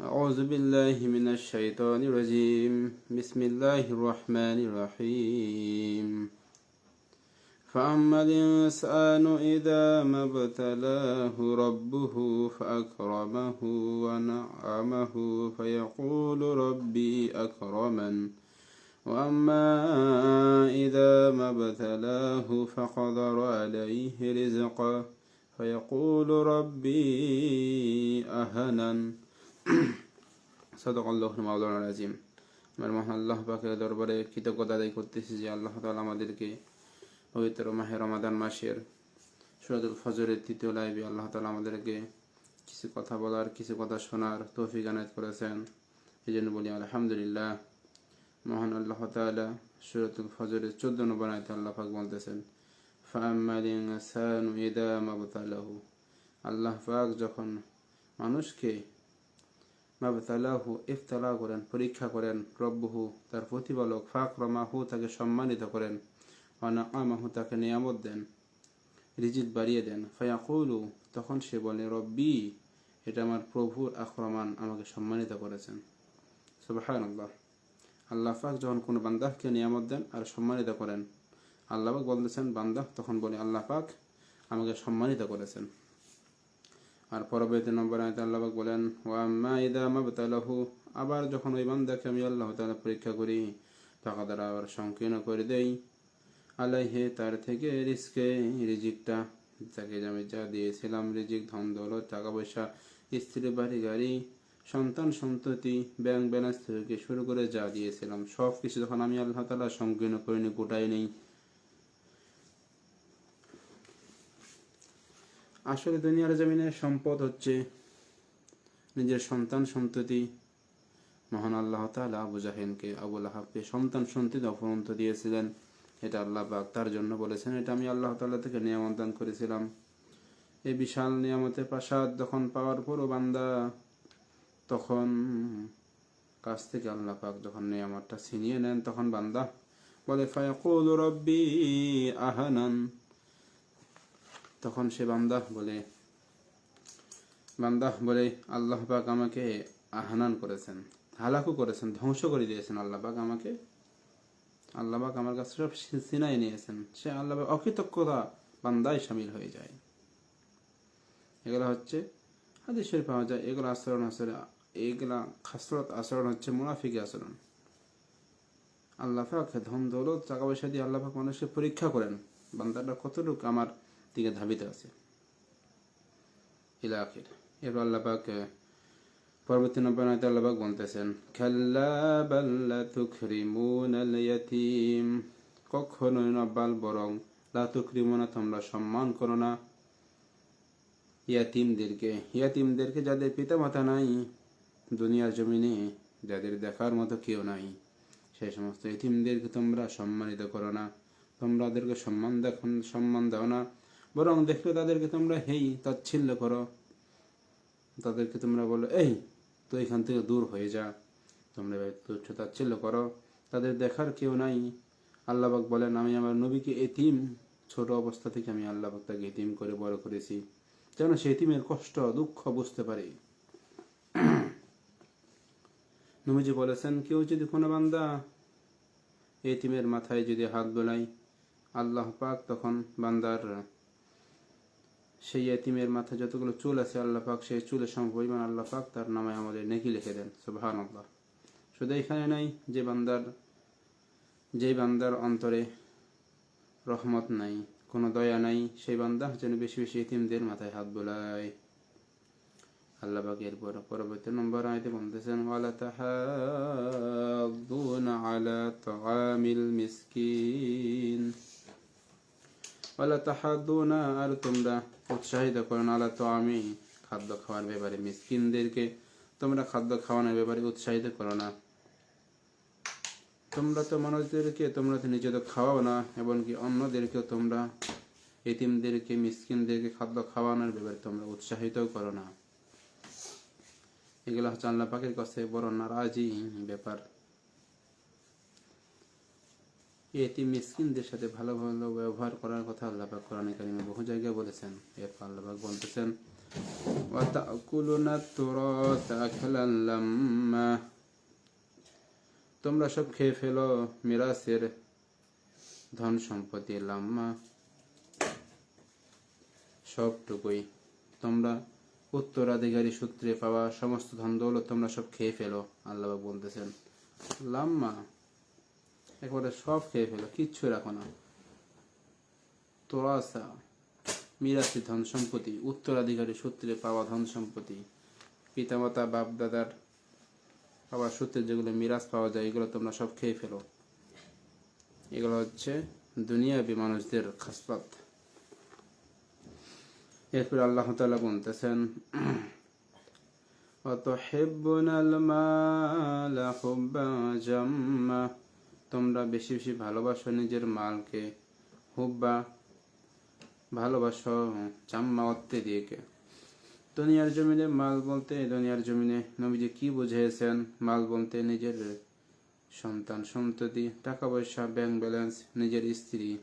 أعوذ بالله من الشيطان الرجيم. بسم الله الرحمن الرحيم. فأما الإنسان إذا ما ابتلاه ربه فأكرمه ونعمه فيقول ربي أكرمن. وأما إذا ما ابتلاه فقدر عليه رزقه فيقول ربي أهنن. সদক আল্লাহ মাওলানা রাজিম আমার মহান আল্লাহ পাকের দরবারে কৃতজ্ঞতা আদায় করতেছি যে আল্লাহ তাআলা আমাদেরকে পবিত্র মাহে রমাদান মাসের সুরাতুল ফজরের তৃতীয় লাইভে আল্লাহ তাআলা আমাদেরকে কিছু কথা বলার, কিছু কথা শোনার তৌফিক আনায়ত করেছেন। এই জন্য বলি আলহামদুলিল্লাহ, মহান আল্লাহ তাআলা সুরাতুল ফজরের চোদ্দ নম্বর আয়তে আল্লাহ পাক বলতেছেন আল্লাহ পাক যখন মানুষকে মাবতালাহু ইফতালা করেন, পরীক্ষা করেন, রব্বহু তার প্রতিপালক ফাক রমাহু তাকে সম্মানিত করেন অনা আমাহু তাকে নিয়ামত দেন রিজিক বাড়িয়ে দেন। ফায়াকুলু, তখন সে বলে, রব্বি, এটা আমার প্রভুর আক্রমান আমাকে সম্মানিত করেছেন। সুবাহান আল্লাহ আল্লাহ পাক যখন কোনো বান্দাহকে নিয়ামত দেন আর সম্মানিত করেন, আল্লাহ পাক বলতেছেন বান্দাহ তখন বলে, আল্লাহ পাক আমাকে সম্মানিত করেছেন। আর পরবর্তী নম্বর আয়তে আল্লাহবাক বলেন ওয়াম্মা ইদা মাবতালাহু আবার যখন ওই বান্দাকে আমি আল্লাহ তাআলা পরীক্ষা করি টাকা দ্বারা আবার সংকীর্ণ করে দেই। আলাইহে তার থেকে রিস্কে রিজিকটা তাকে আমি যা দিয়েছিলাম, রিজিক, ধন, দৌলত, টাকা পয়সা, স্ত্রী, বাড়ি, গাড়ি, সন্তান, সন্ততি, ব্যাংক ব্যালেন্স থেকে শুরু করে যা দিয়েছিলাম সব কিছু যখন আমি আল্লাহ তালা সংকীর্ণ করিনি গোটাই নেই আসলে দুনিয়ার জমিনের সম্পদ হচ্ছে নিজের সন্তান সন্ততি। মহান আল্লাহ তালা আবু জাহেনকে আবুল আহাবকে সন্তান সন্ততি অপরন্ত দিয়েছিলেন। এটা আল্লাহ পাক তার জন্য বলেছেন। এটা আমি আল্লাহ তাল্লাহ থেকে নিয়ামত দান করেছিলাম। এই বিশাল নিয়ামতের প্রাসাদ যখন পাওয়ার পরও বান্দা তখন কাছ থেকে আল্লাহ পাক যখন নিয়ামতটা ছিনিয়ে নেন, তখন বান্দা বলে, ফায়াকুল রব্বি আহানান। তখন সে বান্দা বলে বান্দা বলে, আল্লাহ পাক আমাকে আহনান করেছেন, হালাকু করেছেন, ধ্বংস করে দিয়েছেন আল্লাহ পাক আমাকে। আল্লাহ পাক আমার কাছে সব সিনাই নিয়েছেন। সে আল্লাহ পাক অকৃতজ্ঞতা বান্দায় সামিল হয়ে যায়। এগুলো হচ্ছে হাদিসের পাওয়া যায়, এগুলো আচরণ আসলে এগুলা খাসরত আচরণ হচ্ছে মুনাফিকি আচরণ। আল্লাহ পাক ধন দৌলত টাকা পয়সা দিয়ে আল্লাহ পাক মানুষকে পরীক্ষা করেন, বান্দাটা কতটুকু আমার দিকে ধাবিত আছে। ইলা এরপর আল্লাহ পাক পরবর্তী নম্বর আয়তে আল্লাহ পাক বলতেছেন খাল্লা বাল্লা তুখরিমুনাল ইয়াতীম। কখনোই না, বাল বরং লা তুকরিমুনা তোমরা সম্মান করো না। ইয়াতিমদেরকে ইয়াতিমদেরকে যাদের পিতা মাতা নাই, দুনিয়ার জমিনে যাদের দেখার মতো কেউ নাই, সেই সমস্ত ইতিমদেরকে তোমরা সম্মানিত করো না। তোমরা ওদেরকে সম্মান দেখো, সম্মান দাও না। বরং দেখলে তাদেরকে তোমরা, হেই, তাচ্ছিল্য করো। তাদেরকে তোমরা বলো, এই তো এখান থেকে দূর হয়ে যা। তোমরা তুচ্ছ তাচ্ছিল্য করো। তাদের দেখার কেউ নাই। আল্লাহবাক বলেন, আমি আমার নবীকে এতিম। ছোট অবস্থা থেকে আমি আল্লাহবাক তাকে এতিম করে বড় করেছি। যেন সে এতিমের কষ্ট, দুঃখ বুঝতে পারে। নবীজি বলেছেন, কেউ যদি কোনো বান্দা এতিমের মাথায় যদি হাত বোলাই আল্লাহ পাক তখন বান্দার সেই এতিমের মাথায় যতগুলো চুল আছে, আল্লাহ পাক সেই চুলের সম পরিমাণ আল্লাহ পাক তার নামে আমাদের নেকি লিখে দেন সুবহান আল্লাহ শুধু এখানে নাই, যে বান্দার যে বান্দার অন্তরে রহমত নাই, কোনো দয়া নাই, সেই বান্দা যেন বেশি বেশি এতিমদের মাথায় হাত বোলায়। আল্লাহ পাক পরবর্তী নম্বর আয়তে বলতেছেন, ওয়ালা ওয়ালা আর তোমরা উৎসাহিত করো না আলা তো আমি খাদ্য খাওয়ার ব্যাপারে মিসকিনদেরকে, তোমরা খাদ্য খাওয়ানোর ব্যাপারে উৎসাহিত করো না। তোমরা তো মানুষদেরকে, তোমরা তো নিজে তো খাওয়াও না, এমনকি অন্যদেরকেও তোমরা, এতিমদেরকে, মিসকিনদেরকে খাদ্য খাওয়ানোর ব্যাপারে তোমরা উৎসাহিত করো না। এগুলো হচ্ছে আল্লাহ পাকের কাছে বড় নারাজি ব্যাপার। এটি মিসকিনদের সাথে ভালো ভালো ব্যবহার করার কথা আল্লাহ কোরআনে কারিমে বহু জায়গায় বলেছেন। এরপর আল্লাপাক বলতেছেন তোমরা সব খেয়ে ফেলো, মিরাসের ধন সম্পত্তি লাম্মা। সবটুকুই তোমরা উত্তরাধিকারী সূত্রে পাওয়া সমস্ত ধন দৌলত তোমরা সব খেয়ে ফেলো, আল্লাহ বলতেছেন। লাম্মা একবারে সব খেয়ে ফেলো কিচ্ছু রাখো না তোরাসা মিরাসি ধন সম্পত্তি উত্তরাধিকারী সূত্রে পাওয়া ধন সম্পত্তি পিতামাতা বাপ দাদার পাওয়া সূত্রে যেগুলো মিরাজ পাওয়া যায় এগুলো তোমরা সব খেয়ে ফেলো এগুলো হচ্ছে দুনিয়াবি মানুষদের খাসলাত এরপর আল্লাহ তালা বলতেছেন وتحبون المال حبا جما তোমরা বেশি বেশি ভালোবাসো নিজের মালকে। হুব্বা, ভালোবাসো জাম্মা অর্থে দিয়েকে। দুনিয়ার জমিনে মাল বলতে, দুনিয়ার জমিনে নবীজি কি বুঝিয়েছেন? মাল বলতে নিজের সন্তান সন্ততি, টাকা পয়সা ব্যাংক ব্যালেন্স নিজের স্ত্রী।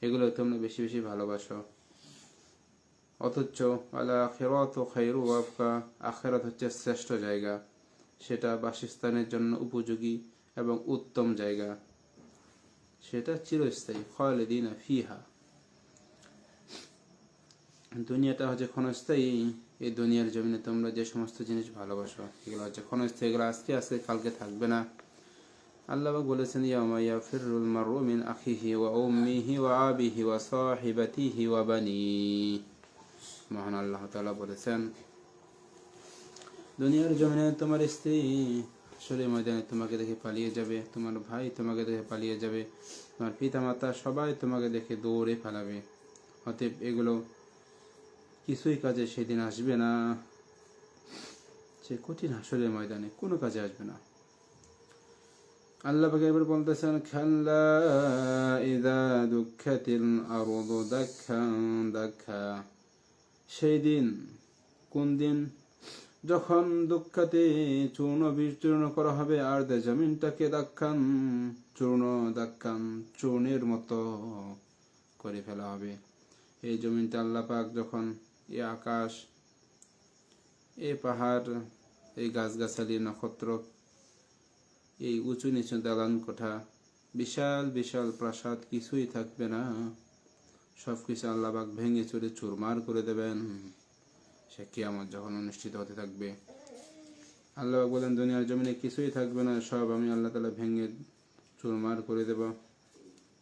এগুলো তোমরা বেশি বেশি ভালোবাসো। অথচ আলা আখেরাত খাইরু ওয়াবকা আখেরাত হচ্ছে শ্রেষ্ঠ জায়গা। সেটা বাসস্থানের জন্য উপযোগী এবং উত্তম জায়গা। সেটা চিরস্থায়ী, খালিদিন ফিহা। দুনিয়াটা হচ্ছে ক্ষণস্থায়ী, এই দুনিয়ার জমিনে তোমরা যে সমস্ত জিনিস ভালোবাসো, এগুলো হচ্ছে ক্ষণস্থায়ী, এগুলো আজকে আজকে, কালকে থাকবে না। আল্লাহ বলেছেন ইয়ামা ইয়াফিরুল মারু মিন আখিহি ওয়া উম্মিহি ওয়া আবিহি ওয়া সাহিবাতিহি ওয়া বানি। মহান আল্লাহ তাআলা বলেছেন, দুনিয়ার জমিনে তোমার স্ত্রী আসলে ময়দানে তোমাকে দেখে পালিয়ে যাবে, তোমার ভাই তোমাকে দেখে পালিয়ে যাবে, তোমার পিতামাতা সবাই তোমাকে দেখে দৌড়ে ফেলাবে অতএব এগুলো কিছুই কাজে সেদিন আসবে না। সে কঠিন হাসরের ময়দানে কোনো কাজে আসবে না। আল্লাহ এবার বলতেছেন, খাল্লা দাক্ষা সেই দিন, কোন দিন? যখন দুঃখাতে চূর্ণ বিচূর্ণ করা হবে, আর দে জমিনটাকে দাক্ষান চূর্ণ দাক্ষান চূর্ণের মতো করে ফেলা হবে। এই জমিনটা আল্লাহ পাক যখন এ আকাশ, এ পাহাড়, এই গাছগাছালি, নক্ষত্র, এই উঁচু নিচু দালান কোঠা, বিশাল বিশাল প্রাসাদ কিছুই থাকবে না। সব কিছু আল্লাহবাক ভেঙে চুরে চুরমার করে দেবেন। সে কিয়ামত যখন অনুষ্ঠিত হতে থাকবে। আল্লাহ বলেন, দুনিয়ার জমিনে কিছুই থাকবে না, সব আমি আল্লাহ তালা ভেঙে চুরমার করে দেব।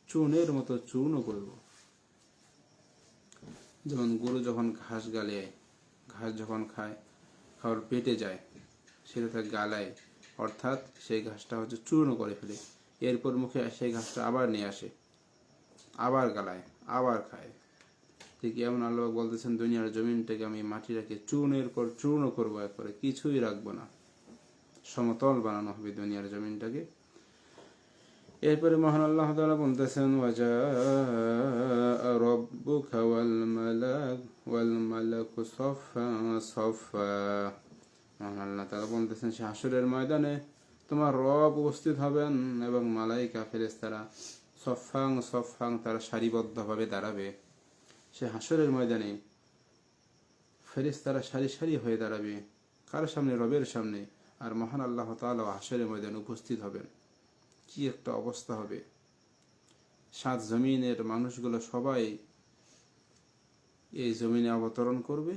চুনের মতো চূর্ণ করব যেমন গরু যখন ঘাস গালে, ঘাস যখন খায়, খাওয়ার পেটে যায়, সেটা তার গালায়, অর্থাৎ সেই ঘাসটা হচ্ছে চূর্ণ করে ফেলে। এরপর মুখে সেই ঘাসটা আবার নিয়ে আসে, আবার গালায়, আবার খায়। ঠিক এমন আল্লাহ বলতেছেন, দুনিয়ার জমিনটাকে আমি মাটিটাকে চূর্ণের পর চূর্ণ করব একবারে কিছুই রাখব না। সমতল বানানো হবে দুনিয়ার জমিনটাকে। এরপরে মহান আল্লাহ বলতেছেন ওয়াজা ওয়াল ওয়াল মহান আল্লাহ তাআলা বলতেছেন, সে হাসরের ময়দানে তোমার রব উপস্থিত হবেন এবং মালাই মালাইকা ফেরেশতারা সফাং সফাং তারা সারিবদ্ধভাবে দাঁড়াবে। সে হাসরের ময়দানে ফেরেশতারা সারি সারি হয়ে দাঁড়াবে কার সামনে? রবের সামনে। আর মহান আল্লাহ তাআলা হাসরের ময়দানে উপস্থিত হবেন। কি একটা অবস্থা হবে। সাত জমিনের মানুষগুলো সবাই এই জমিনে অবতরণ করবে।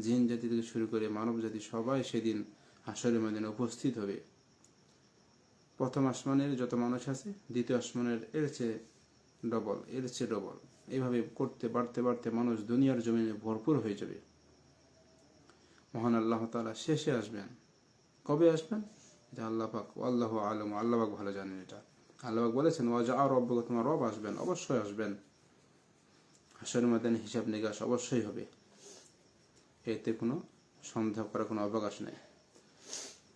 জিন জাতি থেকে শুরু করে মানব জাতি সবাই সেদিন হাসরের ময়দানে উপস্থিত হবে। প্রথম আসমানের যত মানুষ আছে, দ্বিতীয় আসমানের এর চেয়ে ডবল এর চেয়ে ডবল এইভাবে করতে, বাড়তে বাড়তে মানুষ দুনিয়ার জমিনে ভরপুর হয়ে যাবে। মহান আল্লাহ তালা শেষে আসবেন। কবে আসবেন? এটা আল্লাহ পাক, আল্লাহ আলম, আল্লাহ পাক ভালো জানেন এটা। আল্লাহ পাক বলেছেন ওয়াজা আর রব্বকে তোমার রব আসবেন, অবশ্যই আসবেন। হাসরের ময়দানে হিসাব নিকাশ অবশ্যই হবে। এতে কোনো সন্দেহ করার কোনো অবকাশ নেই।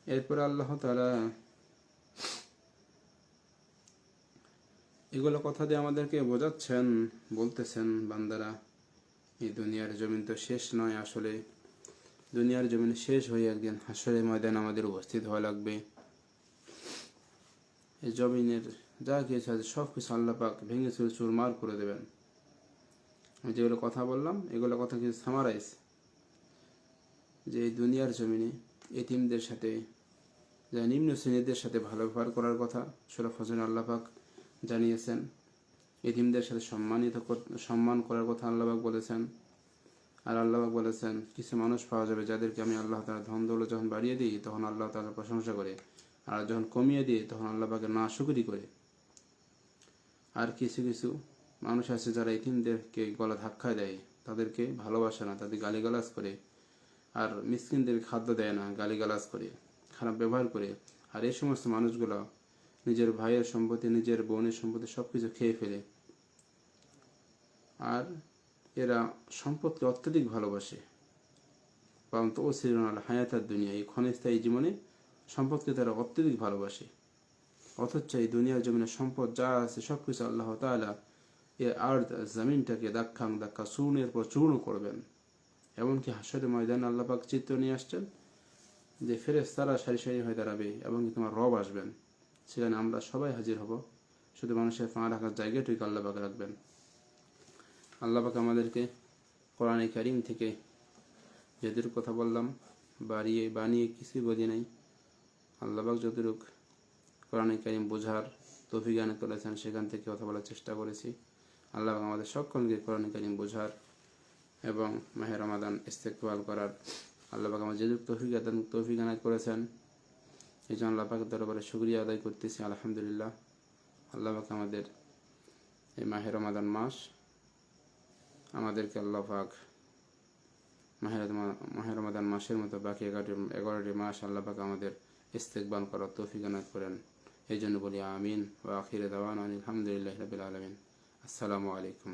এরপরে আল্লাহ তালা এগুলো কথা দিয়ে আমাদেরকে বোঝাচ্ছেন, বলতেছেন বান্দারা, এই দুনিয়ার জমিন তো শেষ নয় আসলে। দুনিয়ার জমিন শেষ হয়ে একদিন হাসরের ময়দান আমাদের উপস্থিত হওয়া লাগবে। এই জমিনের যা কিছু আছে, সব কিছু আল্লাহ পাক ভেঙে চুর চুরমার করে দেবেন। আমি যেগুলো কথা বললাম, এগুলো কথা কিছু সামারাইজ যে এই দুনিয়ার জমিনে এতিমদের সাথে যা নিম্ন শ্রেণীদের সাথে ভালো ব্যবহার করার কথা, সুরা ফজল আল্লাহ পাক জানিয়েছেন। এতিমদের সাথে সম্মানিত সম্মান করার কথা আল্লাহবাক বলেছেন। আর আল্লাহবাক বলেছেন, কিছু মানুষ পাওয়া যাবে যাদেরকে আমি আল্লাহ তালা ধন দৌলত যখন বাড়িয়ে দিই, তখন আল্লাহ তালার প্রশংসা করে। আর যখন কমিয়ে দিই, তখন আল্লাহবাকে না শুকরি করে। আর কিছু কিছু মানুষ আছে যারা এতিমদেরকে গলা ধাক্কা দেয়, তাদেরকে ভালোবাসে না, তাদের গালিগালাজ করে। আর মিসকিনদের খাদ্য দেয় না, গালিগালাজ করে, খারাপ ব্যবহার করে। আর এই সমস্ত মানুষগুলো নিজের ভাইয়ের সম্পত্তি, নিজের বোনের সম্পত্তি সব কিছু খেয়ে ফেলে। আর এরা সম্পদকে অত্যধিক ভালোবাসে। কারণ তো সিরনাল হায়াতার দুনিয়া, এই ক্ষণস্থায়ী জীবনে সম্পদকে তারা অত্যধিক ভালোবাসে। অথচ এই দুনিয়ার জমিনে সম্পদ যা আছে সব কিছু আল্লাহ তালা এ আর্থ জমিনটাকে দাক্ষাং দাক্ষা চূর্ণের পর চূর্ণ করবেন। এমনকি হাসরের ময়দানে আল্লাপাক চিত্র নিয়ে আসছেন যে ফেরেস তারা সারি সারি হয়ে দাঁড়াবে এবং তোমার রব আসবেন। সেখানে আমরা সবাই হাজির হব। শুধু মানুষের পা রাখার জায়গাটুকু আল্লাপাক রাখবেন? আল্লাপাক আমাদেরকে কোরআনে কারিম থেকে যেদুর কথা বললাম, বাড়িয়ে, বানিয়ে কিছুই বলি নাই। আল্লাপাক যতটুক কোরআনে কারিম বোঝার তফি জ্ঞান করেছেন, সেখান থেকে কথা বলার চেষ্টা করেছি। আল্লাহ আমাদের সকলকে কোরআনে কারিম বোঝার এবং মাহের রমাদান ইস্তেকবাল করার আল্লাহ আমার যেদুক তৌফিক তৌফিক আনায় করেছেন। এই জন্য আল্লাহ পাকের দরবারে শুক্রিয়া আদায় করতেছি, আলহামদুলিল্লাহ। আল্লাহ পাক আমাদের এই মাহের রমাদান মাস আমাদেরকে আল্লাহ পাক মাহের মাহের রমাদান মাসের মতো বাকি এগারোটি এগারোটি মাস আল্লাহ পাক আমাদের ইস্তেকবাল করার তৌফিক আনায় করেন। এই জন্য বলি আমিন ও আখিরে দাওয়ান আলহামদুলিল্লাহ রবিল আলমিন। আসসালামু আলাইকুম।